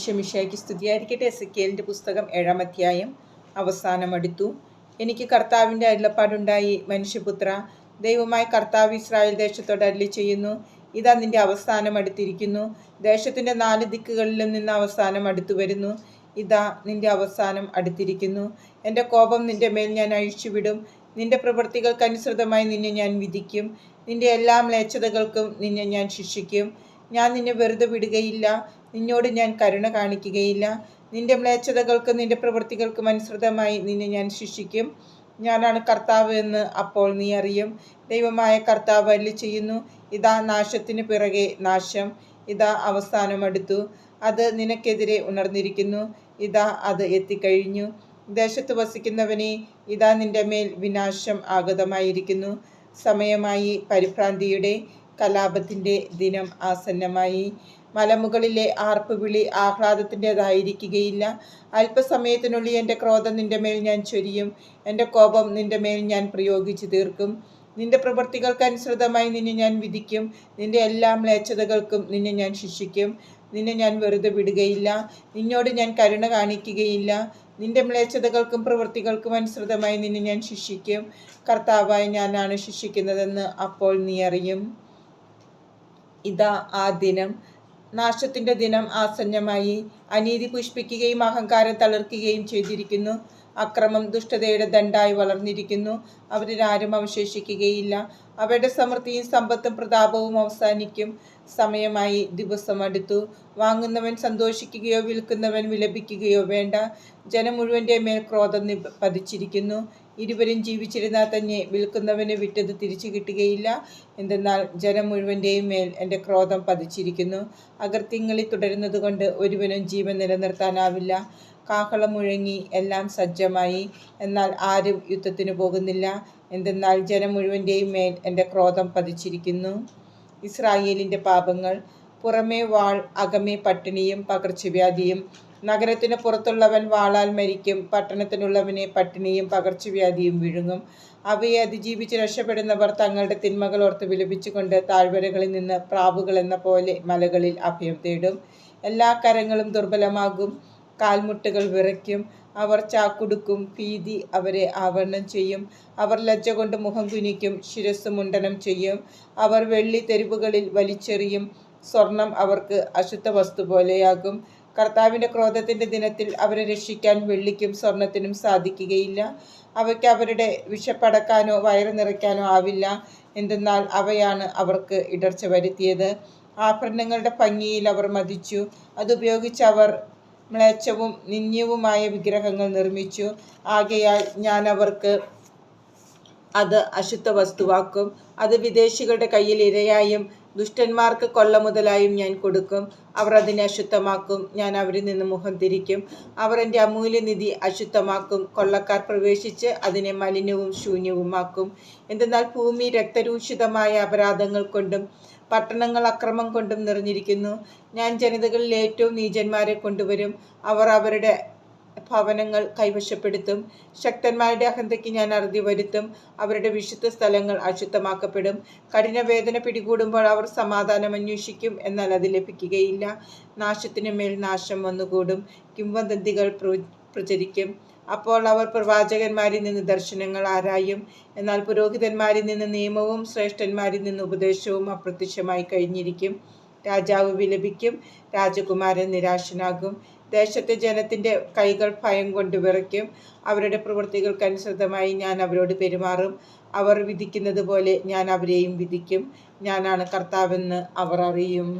ഈശ്വമിഷയ്ക്ക് സ്തുതിയായിരിക്കട്ടെ. എസ് കെലിന്റെ പുസ്തകം ഏഴാം അധ്യായം അവസാനം അടുത്തു എനിക്ക് കർത്താവിന്റെ അരുളപ്പാടുണ്ടായി മനുഷ്യപുത്ര ദൈവമായ കർത്താവ് ഇസ്രായേൽ ദേശത്തോട് അരുളി ചെയ്യുന്നു. ഇതാ നിന്റെ അവസാനം അടുത്തിരിക്കുന്നു. ദേശത്തിന്റെ നാല് ദിക്കുകളിലും നിന്ന് അവസാനം അടുത്തു വരുന്നു. ഇതാ നിന്റെ അവസാനം അടുത്തിരിക്കുന്നു. എന്റെ കോപം നിന്റെ മേൽ ഞാൻ അഴിച്ചുവിടും. നിന്റെ പ്രവൃത്തികൾക്കനുസൃതമായി നിന്നെ ഞാൻ വിധിക്കും. നിന്റെ എല്ലാ മ്ലേച്ഛതകൾക്കും നിന്നെ ഞാൻ ശിക്ഷിക്കും. ഞാൻ നിന്നെ വെറുതെ വിടുകയില്ല. നിന്നോട് ഞാൻ കരുണ കാണിക്കുകയില്ല. നിന്റെ മ്ലേച്ഛതകൾക്കും നിന്റെ പ്രവൃത്തികൾക്കും അനുസൃതമായി നിന്നെ ഞാൻ ശിക്ഷിക്കും. ഞാനാണ് കർത്താവ് എന്ന് അപ്പോൾ നീ അറിയും. ദൈവമായ കർത്താവ് അല്ലി ചെയ്യുന്നു ഇതാ നാശത്തിന് പിറകെ നാശം. ഇതാ അവസാനം അടുത്തു. അത് നിനക്കെതിരെ ഉണർന്നിരിക്കുന്നു. ഇതാ അത് എത്തിക്കഴിഞ്ഞു. ദേശത്ത് വസിക്കുന്നവനെ ഇതാ നിന്റെ മേൽ വിനാശം ആഗതമായിരിക്കുന്നു. സമയമായി പരിഭ്രാന്തിയുടെ കലാപത്തിന്റെ ദിനം ആസന്നമായി. മലമുകളിലെ ആർപ്പുവിളി ആഹ്ലാദത്തിന്റെതായിരിക്കുകയില്ല അല്പസമയത്തിനുള്ളിൽ എന്റെ ക്രോധം നിന്റെ മേൽ ഞാൻ ചൊരിയും. എന്റെ കോപം നിന്റെ മേൽ ഞാൻ പ്രയോഗിച്ചു തീർക്കും. നിന്റെ പ്രവൃത്തികൾക്കനുസൃതമായി നിന്നെ ഞാൻ വിധിക്കും. നിന്റെ എല്ലാ മ്ലേച്ഛതകൾക്കും നിന്നെ ഞാൻ ശിക്ഷിക്കും. നിന്നെ ഞാൻ വെറുതെ വിടുകയില്ല. നിന്നോട് ഞാൻ കരുണ കാണിക്കുകയില്ല. നിന്റെ മ്ലേച്ഛതകൾക്കും പ്രവൃത്തികൾക്കും അനുസൃതമായി നിന്നെ ഞാൻ ശിക്ഷിക്കും. കർത്താവായി ഞാനാണ് ശിക്ഷിക്കുന്നതെന്ന് അപ്പോൾ നീ അറിയും. ഇതാ ആ ദിനം. നാശത്തിന്റെ ദിനം ആസന്നമായി. അനീതി പുഷ്പിക്കുകയും അഹങ്കാരം തളർക്കുകയും ചെയ്തിരിക്കുന്നു. അക്രമം ദുഷ്ടതയുടെ ദണ്ടായി വളർന്നിരിക്കുന്നു. അവരിൽ ആരും അവശേഷിക്കുകയില്ല. അവരുടെ സമൃദ്ധിയും സമ്പത്തും പ്രതാപവും അവസാനിക്കും. സമയമായി ദിവസം അടുത്തു വാങ്ങുന്നവൻ സന്തോഷിക്കുകയോ വിൽക്കുന്നവൻ വിലപിക്കുകയോ വേണ്ട. ജനം മുഴുവന്റെ മേൽ ക്രോധം പതിച്ചിരിക്കുന്നു. ഇരുവരും ജീവിച്ചിരുന്നാൽ തന്നെ വിൽക്കുന്നവന് വിറ്റത് തിരിച്ചു കിട്ടുകയില്ല. എന്തെന്നാൽ ജനം മുഴുവന്റെയും മേൽ എന്റെ ക്രോധം പതിച്ചിരിക്കുന്നു. അകൃത്യങ്ങളിൽ തുടരുന്നത് കൊണ്ട് ഒരുവനും ജീവൻ നിലനിർത്താനാവില്ല. കാഹളം മുഴങ്ങി എല്ലാം സജ്ജമായി. എന്നാൽ ആരും യുദ്ധത്തിന് പോകുന്നില്ല. എന്തെന്നാൽ ജനം മുഴുവന്റെയും മേൽ എന്റെ ക്രോധം പതിച്ചിരിക്കുന്നു. ഇസ്രായേലിന്റെ പാപങ്ങൾ പുറമേ വാൾ അകമേ പട്ടിണിയും പകർച്ചവ്യാധിയും. നഗരത്തിന് പുറത്തുള്ളവൻ വാളാൽ മരിക്കും. പട്ടണത്തിനുള്ളവനെ പട്ടിണിയും പകർച്ചവ്യാധിയും വിഴുങ്ങും. അവയെ അതിജീവിച്ച് രക്ഷപ്പെടുന്നവർ തങ്ങളുടെ തിന്മകൾ ഓർത്ത് വിലപിച്ചുകൊണ്ട് താഴ്വരകളിൽ നിന്ന് പ്രാവുകൾ എന്ന പോലെ മലകളിൽ അഭയം തേടും. എല്ലാ കരങ്ങളും ദുർബലമാകും. കാൽമുട്ടുകൾ വിറയ്ക്കും. അവർ ചാക്കുടുക്കും. ഭീതി അവരെ ആവരണം ചെയ്യും. അവർ ലജ്ജ കൊണ്ട് മുഖം കുനിക്കും ശിരസ് മുണ്ടനം ചെയ്യും. അവർ വെള്ളി തെരുവുകളിൽ വലിച്ചെറിയും. സ്വർണം അവർക്ക് അശുദ്ധ വസ്തു പോലെയാകും. കർത്താവിന്റെ ക്രോധത്തിന്റെ ദിനത്തിൽ അവരെ രക്ഷിക്കാൻ വെള്ളിക്കും സ്വർണത്തിനും സാധിക്കുകയില്ല. അവയ്ക്ക് അവരുടെ വിഷപ്പടക്കാനോ വയറ് നിറയ്ക്കാനോ ആവില്ല. എന്തെന്നാൽ അവയാണ് അവർക്ക് ഇടർച്ച വരുത്തിയത്. ആഭരണങ്ങളുടെ ഭംഗിയിൽ അവർ മതിച്ചു. അതുപയോഗിച്ച് അവർ മ്ലേച്ഛവും നിന്ദ്യവുമായ വിഗ്രഹങ്ങൾ നിർമ്മിച്ചു. ആകയാൽ ഞാൻ അവർക്ക് അത് അശുദ്ധ വസ്തുവാക്കും അത് വിദേശികളുടെ കയ്യിൽ ഇരയായും ദുഷ്ടന്മാർക്ക് കൊള്ള മുതലായും ഞാൻ കൊടുക്കും. അവർ അതിനെ അശുദ്ധമാക്കും. ഞാൻ അവരിൽ നിന്ന് മുഖം തിരിക്കും. അവർ എന്റെ അമൂല്യനിധി അശുദ്ധമാക്കും. കൊള്ളക്കാർ പ്രവേശിച്ച് അതിനെ മലിനവും ശൂന്യവുമാക്കും. എന്തെന്നാൽ ഭൂമി രക്തരൂഷിതമായ അപരാധങ്ങൾ കൊണ്ടും പട്ടണങ്ങൾ അക്രമം കൊണ്ടും നിറഞ്ഞിരിക്കുന്നു. ഞാൻ ജനതകളിൽ ഏറ്റവും നീചന്മാരെ കൊണ്ടുവരും. അവർ അവരുടെ ഭവനങ്ങൾ കൈവശപ്പെടുത്തും. ശക്തന്മാരുടെ അഹന്തയ്ക്ക് ഞാൻ അറുതി വരുത്തും. അവരുടെ വിശുദ്ധ സ്ഥലങ്ങൾ അശുദ്ധമാക്കപ്പെടും. കഠിന വേദന പിടികൂടുമ്പോൾ അവർ സമാധാനം അന്വേഷിക്കും എന്നാൽ അത് ലഭിക്കുകയില്ല. നാശത്തിന് മേൽ നാശം വന്നുകൂടും. കിംവദന്തികൾ പ്രചരിക്കും. അപ്പോൾ അവർ പ്രവാചകന്മാരിൽ നിന്ന് ദർശനങ്ങൾ ആരായും. എന്നാൽ പുരോഹിതന്മാരിൽ നിന്ന് നിയമവും ശ്രേഷ്ഠന്മാരിൽ നിന്ന് ഉപദേശവും അപ്രത്യക്ഷമായി കഴിഞ്ഞിരിക്കും. രാജാവ് വിലപിക്കും. രാജകുമാരൻ നിരാശനാകും. ദേശത്തെ ജനത്തിന്റെ കൈകൾ ഭയം കൊണ്ട് വിറയ്ക്കും. അവരുടെ പ്രവൃത്തികൾക്കനുസൃതമായി ഞാൻ അവരോട് പെരുമാറും. അവർ വിധിക്കുന്നത് പോലെ ഞാൻ അവരെയും വിധിക്കും. ഞാനാണ് കർത്താവെന്ന് അവർ അറിയും.